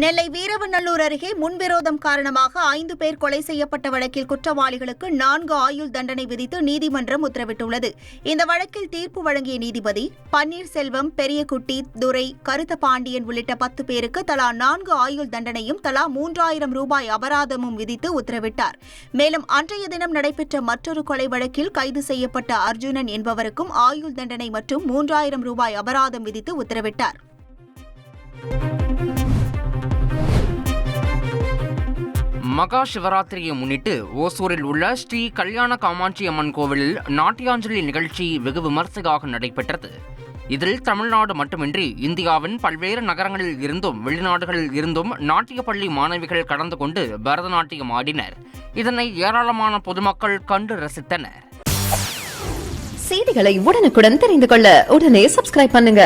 நெல்லை வீரவநல்லூர் அருகே முன்விரோதம் காரணமாக ஐந்து பேர் கொலை செய்யப்பட்ட வழக்கில் குற்றவாளிகளுக்கு நான்கு ஆயுள் தண்டனை விதித்து நீதிமன்றம் உத்தரவிட்டுள்ளது. இந்த வழக்கில் தீர்ப்பு வழங்கிய நீதிபதி பன்னீர்செல்வம் பெரியகுட்டி துரை கருத்த பாண்டியன் உள்ளிட்ட பத்து பேருக்கு தலா நான்கு ஆயுள் தண்டனையும் தலா மூன்றாயிரம் ரூபாய் அபராதமும் விதித்து உத்தரவிட்டார். மேலும் அன்றைய தினம் நடைபெற்ற மற்றொரு கொலை வழக்கில் கைது செய்யப்பட்ட அர்ஜுனன் என்பவருக்கும் ஆயுள் தண்டனை மற்றும் மூன்றாயிரம் ரூபாய் அபராதம் விதித்து உத்தரவிட்டார். மகா சிவராத்திரியை முன்னிட்டு ஓசூரில் உள்ள ஸ்ரீ கல்யாண காமாட்சி அம்மன் கோவிலில் நாட்டியாஞ்சலி நிகழ்ச்சி வெகு விமர்சையாக நடைபெற்றது. இதில் தமிழ்நாடு மட்டுமின்றி இந்தியாவின் பல்வேறு நகரங்களில் இருந்தும் வெளிநாடுகளில் இருந்தும் நாட்டிய பள்ளி மாணவிகள் கலந்து கொண்டு பரதநாட்டியம் ஆடினர். இதனை ஏராளமான பொதுமக்கள் கண்டு ரசித்தனர். செய்திகளை உடனுக்குடன் தெரிந்து கொள்ள உடனே சப்ஸ்கிரைப் பண்ணுங்க.